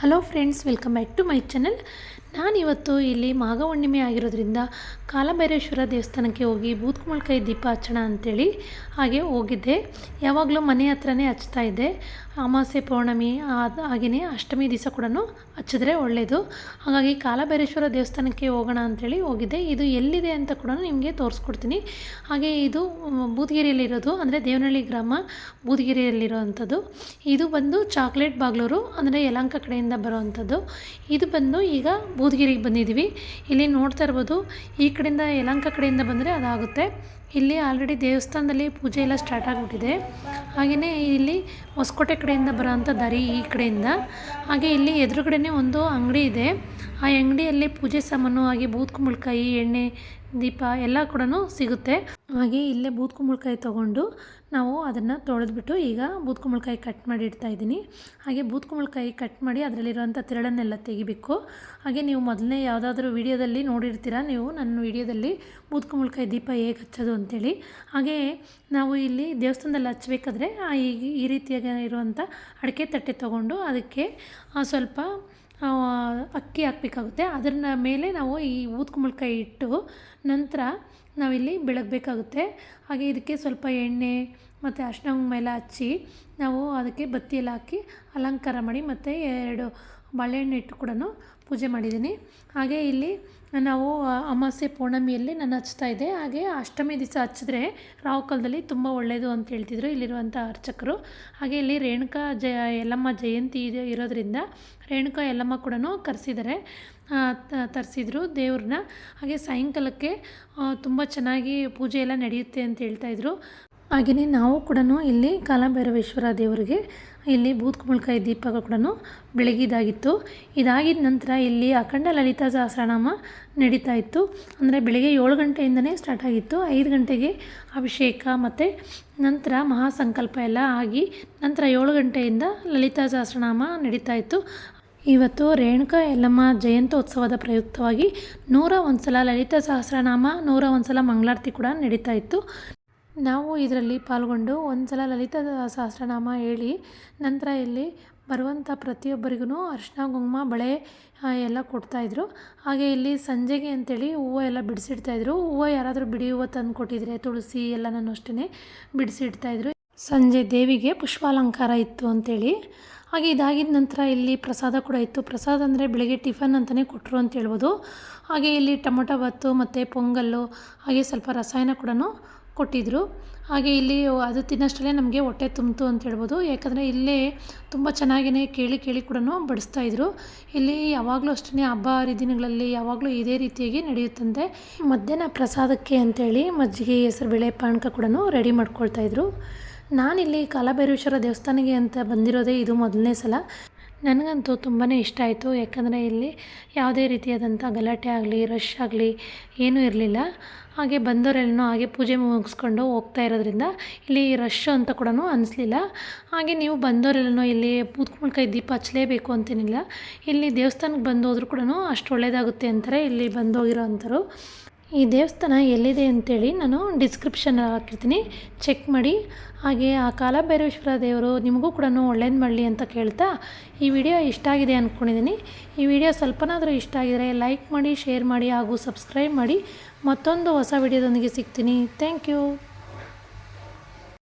Hello friends welcome back to my channel ನಾನಿವತ್ತು ಇಲ್ಲಿ ಮಾಘ ಹುಣ್ಣಿಮೆ ಆಗಿರೋದ್ರಿಂದ ಕಾಲಭೈರೇಶ್ವರ ದೇವಸ್ಥಾನಕ್ಕೆ ಹೋಗಿ ಬೂತ್ಕುಮಳ್ಕಾಯಿ ದೀಪ ಹಚ್ಚೋಣ ಅಂಥೇಳಿ ಹಾಗೆ ಹೋಗಿದ್ದೆ. ಯಾವಾಗಲೂ ಮನೆ ಹತ್ರನೇ ಹಚ್ತಾ ಇದ್ದೆ. ಅಮಾವಾಸ್ಯೆ ಪೌರ್ಣಮಿ ಹಾಗೆಯೇ ಅಷ್ಟಮಿ ದಿವಸ ಕೂಡ ಹಚ್ಚಿದ್ರೆ ಒಳ್ಳೆಯದು ಹಾಗಾಗಿ ಕಾಲಭೈರೇಶ್ವರ ದೇವಸ್ಥಾನಕ್ಕೆ ಹೋಗೋಣ ಅಂಥೇಳಿ ಹೋಗಿದ್ದೆ. ಇದು ಎಲ್ಲಿದೆ ಅಂತ ಕೂಡ ನಿಮಗೆ ತೋರಿಸ್ಕೊಡ್ತೀನಿ. ಹಾಗೆ ಇದು ಬೂದಗಿರಿಯಲ್ಲಿರೋದು, ಅಂದರೆ ದೇವನಹಳ್ಳಿ ಗ್ರಾಮ ಬೂದಗಿರಿಯಲ್ಲಿರೋ ಅಂಥದ್ದು ಇದು ಬಂದು ಚಾಕ್ಲೇಟ್ ಬಾಗ್ಲೂರು, ಅಂದರೆ ಯಲಹಂಕ ಕಡೆಯಿಂದ ಬರೋವಂಥದ್ದು. ಇದು ಬಂದು ಈಗ ಬೂದಗಿರಿಗೆ ಬಂದಿದ್ದೀವಿ. ಇಲ್ಲಿ ನೋಡ್ತಾ ಇರ್ಬೋದು, ಈ ಕಡೆಯಿಂದ ಯಲಹಂಕ ಕಡೆಯಿಂದ ಬಂದರೆ ಅದಾಗುತ್ತೆ. ಇಲ್ಲಿ ಆಲ್ರೆಡಿ ದೇವಸ್ಥಾನದಲ್ಲಿ ಪೂಜೆ ಎಲ್ಲ ಸ್ಟಾರ್ಟ್ ಆಗಿಬಿಟ್ಟಿದೆ. ಹಾಗೆಯೇ ಇಲ್ಲಿ ಹೊಸಕೋಟೆ ಕಡೆಯಿಂದ ಬರೋವಂಥ ದಾರಿ ಈ ಕಡೆಯಿಂದ. ಹಾಗೆ ಇಲ್ಲಿ ಎದುರುಗಡೆನೇ ಒಂದು ಅಂಗಡಿ ಇದೆ. ಆ ಅಂಗಡಿಯಲ್ಲಿ ಪೂಜೆ ಸಾಮಾನು ಹಾಗೆ ಬೂದ್ಕುಂಬಳಕಾಯಿ ಎಣ್ಣೆ ದೀಪ ಎಲ್ಲ ಕೂಡ ಸಿಗುತ್ತೆ. ಹಾಗೆ ಇಲ್ಲೇ ಬೂದ್ಕುಂಬಳಕಾಯಿ ತೊಗೊಂಡು ನಾವು ಅದನ್ನು ತೊಳೆದ್ಬಿಟ್ಟು ಈಗ ಬೂದ್ಕುಂಬಳಕಾಯಿ ಕಟ್ ಮಾಡಿ ಇಡ್ತಾ ಇದ್ದೀನಿ. ಹಾಗೆ ಬೂದ್ಕುಂಬಳಕಾಯಿ ಕಟ್ ಮಾಡಿ ಅದರಲ್ಲಿರುವಂಥ ತಿರಳನ್ನೆಲ್ಲ ತೆಗಿಬೇಕು. ಹಾಗೆ ನೀವು ಮೊದಲನೇ ಯಾವುದಾದ್ರೂ ವಿಡಿಯೋದಲ್ಲಿ ನೋಡಿರ್ತೀರ, ನೀವು ನನ್ನ ವೀಡಿಯೋದಲ್ಲಿ ಬೂದ್ಕುಂಬಳಕಾಯಿ ದೀಪ ಹೇಗೆ ಹಚ್ಚೋದು ಅಂತೇಳಿ. ಹಾಗೆ ನಾವು ಇಲ್ಲಿ ದೇವಸ್ಥಾನದಲ್ಲಿ ಹಚ್ಚಬೇಕಾದ್ರೆ ಈ ಈ ರೀತಿಯಾಗಿ ಇರುವಂಥ ಅಡಿಕೆ ತಟ್ಟೆ ತೊಗೊಂಡು ಅದಕ್ಕೆ ಸ್ವಲ್ಪ ಅಕ್ಕಿ ಹಾಕಬೇಕಾಗುತ್ತೆ. ಅದರ ಮೇಲೆ ನಾವು ಈ ಊದ್ಕುಂಬಳಕಾಯಿ ಇಟ್ಟು ನಂತರ ನಾವಿಲ್ಲಿ ಬೆಳಗಬೇಕಾಗುತ್ತೆ. ಹಾಗೆ ಇದಕ್ಕೆ ಸ್ವಲ್ಪ ಎಣ್ಣೆ ಮತ್ತು ಅರ್ಶಿನ ಮೇಲೆ ಹಚ್ಚಿ ನಾವು ಅದಕ್ಕೆ ಬತ್ತಿಯೆಲ್ಲ ಹಾಕಿ ಅಲಂಕಾರ ಮಾಡಿ ಮತ್ತು ಎರಡು ಬಾಳೆಹಣ್ಣು ಇಟ್ಟು ಕೂಡ ಪೂಜೆ ಮಾಡಿದ್ದೀನಿ. ಹಾಗೆ ಇಲ್ಲಿ ನಾವು ಅಮಾವಾಸ್ಯೆ ಪೌರ್ಣಮಿಯಲ್ಲಿ ನಾನು ಹಚ್ತಾ ಇದ್ದೆ. ಹಾಗೆ ಅಷ್ಟಮಿ ದಿವಸ ಹಚ್ಚಿದ್ರೆ ರಾವು ಕಾಲದಲ್ಲಿ ತುಂಬ ಒಳ್ಳೆಯದು ಅಂತ ಹೇಳ್ತಿದ್ರು ಇಲ್ಲಿರುವಂಥ ಅರ್ಚಕರು. ಹಾಗೆ ಇಲ್ಲಿ ರೇಣುಕಾ ಜ ಯಲ್ಲಮ್ಮ ಜಯಂತಿ ಇದೆ, ಇರೋದ್ರಿಂದ ರೇಣುಕಾ, ಯಲ್ಲಮ್ಮ ಕೂಡ ಕರೆಸಿದ್ದಾರೆ. ತರಿಸಿದ್ರು ದೇವ್ರನ್ನ. ಹಾಗೆ ಸಾಯಂಕಾಲಕ್ಕೆ ತುಂಬ ಚೆನ್ನಾಗಿ ಪೂಜೆ ಎಲ್ಲ ನಡೆಯುತ್ತೆ ಅಂತ ಹೇಳ್ತಾಯಿದ್ರು ಹಾಗೆಯೇ ನಾವು ಕೂಡ ಇಲ್ಲಿ ಕಾಲಭೈರವೇಶ್ವರ ದೇವರಿಗೆ ಇಲ್ಲಿ ಬೂದ್ಕುಂಬಳಕಾಯಿ ದೀಪಗಳು ಕೂಡ ಬೆಳಗಿದಾಗಿತ್ತು. ಇದಾಗಿದ ನಂತರ ಇಲ್ಲಿ ಅಖಂಡ ಲಲಿತಾ ಸಹಸ್ರನಾಮ ನಡೀತಾ ಇತ್ತು. ಅಂದರೆ ಬೆಳಗ್ಗೆ ಏಳು ಗಂಟೆಯಿಂದನೇ ಸ್ಟಾರ್ಟ್ ಆಗಿತ್ತು. ಐದು ಗಂಟೆಗೆ ಅಭಿಷೇಕ ಮತ್ತು ನಂತರ ಮಹಾಸಂಕಲ್ಪ ಎಲ್ಲ ಆಗಿ ನಂತರ ಏಳು ಗಂಟೆಯಿಂದ ಲಲಿತಾ ಸಹಸ್ರನಾಮ ನಡೀತಾ ಇತ್ತು. ಇವತ್ತು ರೇಣುಕಾ ಯಲ್ಲಮ್ಮ ಜಯಂತ್ಯೋತ್ಸವದ ಪ್ರಯುಕ್ತವಾಗಿ ನೂರ ಒಂದು ಸಲ ಲಲಿತಾ ಸಹಸ್ರನಾಮ, ನೂರ ಒಂದು ಸಲ ಮಂಗಳಾರತಿ ಕೂಡ ನಡೀತಾ ಇತ್ತು. ನಾವು ಇದರಲ್ಲಿ ಪಾಲ್ಗೊಂಡು ಒಂದು ಸಲ ಲಲಿತ ಸಹಸ್ರನಾಮ ಹೇಳಿ, ನಂತರ ಇಲ್ಲಿ ಬರುವಂಥ ಪ್ರತಿಯೊಬ್ಬರಿಗೂ ಅರಿಶಿನ, ಕುಂಕುಮ, ಬಳೆ ಎಲ್ಲ ಕೊಡ್ತಾಯಿದ್ರು ಹಾಗೆ ಇಲ್ಲಿ ಸಂಜೆಗೆ ಅಂತೇಳಿ ಹೂವು ಎಲ್ಲ ಬಿಡಿಸಿಡ್ತಾಯಿದ್ರು ಹೂವು ಯಾರಾದರೂ ಬಿಡಿ ಹೂವು ತಂದು ಕೊಟ್ಟಿದ್ರೆ, ತುಳಸಿ ಎಲ್ಲನೂ ಅಷ್ಟೇ ಬಿಡಿಸಿಡ್ತಾಯಿದ್ರು ಸಂಜೆ ದೇವಿಗೆ ಪುಷ್ಪಾಲಂಕಾರ ಇತ್ತು ಅಂಥೇಳಿ ಹಾಗೆ ಇದಾಗಿದ ನಂತರ ಇಲ್ಲಿ ಪ್ರಸಾದ ಕೂಡ ಇತ್ತು. ಪ್ರಸಾದ ಅಂದರೆ ಬೆಳಗ್ಗೆ ಟಿಫನ್ ಅಂತಲೇ ಕೊಟ್ಟರು ಅಂತ ಹೇಳ್ಬೋದು. ಹಾಗೆ ಇಲ್ಲಿ ಟೊಮೊಟೊ ಬತ್ತು ಮತ್ತು ಪೊಂಗಲ್ಲು, ಹಾಗೆ ಸ್ವಲ್ಪ ರಸಾಯನ ಕೂಡ ಕೊಟ್ಟಿದ್ದರು ಹಾಗೆ ಇಲ್ಲಿ ಅದು ತಿನ್ನೋಷ್ಟರಲ್ಲೇ ನಮಗೆ ಹೊಟ್ಟೆ ತುಂಬಿತು ಅಂತ ಹೇಳ್ಬೋದು. ಯಾಕಂದರೆ ಇಲ್ಲೇ ತುಂಬ ಚೆನ್ನಾಗಿಯೇ ಕೇಳಿ ಕೇಳಿ ಕೂಡ ಬಡಿಸ್ತಾಯಿದ್ರು ಇಲ್ಲಿ ಯಾವಾಗಲೂ ಅಷ್ಟೇ ಹಬ್ಬ, ಹರಿದಿನಗಳಲ್ಲಿ ಯಾವಾಗಲೂ ಇದೇ ರೀತಿಯಾಗಿ ನಡೆಯುತ್ತಂತೆ. ಮಧ್ಯಾಹ್ನ ಪ್ರಸಾದಕ್ಕೆ ಅಂತೇಳಿ ಮಜ್ಜಿಗೆ ಹೆಸರುಬೇಳೆ ಪಾನಕ ಕೂಡ ರೆಡಿ ಮಾಡ್ಕೊಳ್ತಾಯಿದ್ರು ನಾನಿಲ್ಲಿ ಕಾಲಭೈರೇಶ್ವರ ದೇವಸ್ಥಾನಕ್ಕೆ ಅಂತ ಬಂದಿರೋದೇ ಇದು ಮೊದಲನೇ ಸಲ. ನನಗಂತೂ ತುಂಬಾ ಇಷ್ಟ ಆಯಿತು. ಯಾಕಂದರೆ ಇಲ್ಲಿ ಯಾವುದೇ ರೀತಿಯಾದಂಥ ಗಲಾಟೆ ಆಗಲಿ ರಶ್ ಆಗಲಿ ಏನೂ ಇರಲಿಲ್ಲ. ಹಾಗೆ ಬಂದವರೆಲ್ಲನೂ ಹಾಗೆ ಪೂಜೆ ಮುಗಿಸ್ಕೊಂಡು ಹೋಗ್ತಾ ಇರೋದ್ರಿಂದ ಇಲ್ಲಿ ರಶ್ ಅಂತ ಕೂಡ ಅನಿಸ್ಲಿಲ್ಲ. ಹಾಗೆ ನೀವು ಬಂದವರೆಲ್ಲನೂ ಇಲ್ಲಿ ಬೂದ್ಕುಂಬಳಕಾಯಿ ದೀಪ ಹಚ್ಚಲೇಬೇಕು ಅಂತೇನಿಲ್ಲ. ಇಲ್ಲಿ ದೇವಸ್ಥಾನಕ್ಕೆ ಬಂದು ಹೋದ್ರೂ ಕೂಡ ಅಷ್ಟು ಒಳ್ಳೆಯದಾಗುತ್ತೆ ಅಂತಾರೆ ಇಲ್ಲಿ ಬಂದು ಹೋಗಿರೋ ಅಂಥವ್ರು. ಈ ದೇವಸ್ಥಾನ ಎಲ್ಲಿದೆ ಅಂತೇಳಿ ನಾನು ಡಿಸ್ಕ್ರಿಪ್ಷನ್ ಹಾಕಿರ್ತೀನಿ. ಚೆಕ್ ಮಾಡಿ. ಹಾಗೆ ಆ ಕಾಲಭೈರೇಶ್ವರ ದೇವರು ನಿಮಗೂ ಕೂಡ ಒಳ್ಳೇದು ಮಾಡಲಿ ಅಂತ ಕೇಳ್ತಾ ಈ ವಿಡಿಯೋ ಇಷ್ಟ ಆಗಿದೆ ಅಂದ್ಕೊಂಡಿದ್ದೀನಿ ಈ ವಿಡಿಯೋ ಸ್ವಲ್ಪನಾದರೂ ಇಷ್ಟ ಆಗಿದರೆ ಲೈಕ್ ಮಾಡಿ ಶೇರ್ ಮಾಡಿ ಹಾಗೂ ಸಬ್ಸ್ಕ್ರೈಬ್ ಮಾಡಿ. ಮತ್ತೊಂದು ಹೊಸ ವಿಡಿಯೋದೊಂದಿಗೆ ಸಿಗ್ತೀನಿ. Thank you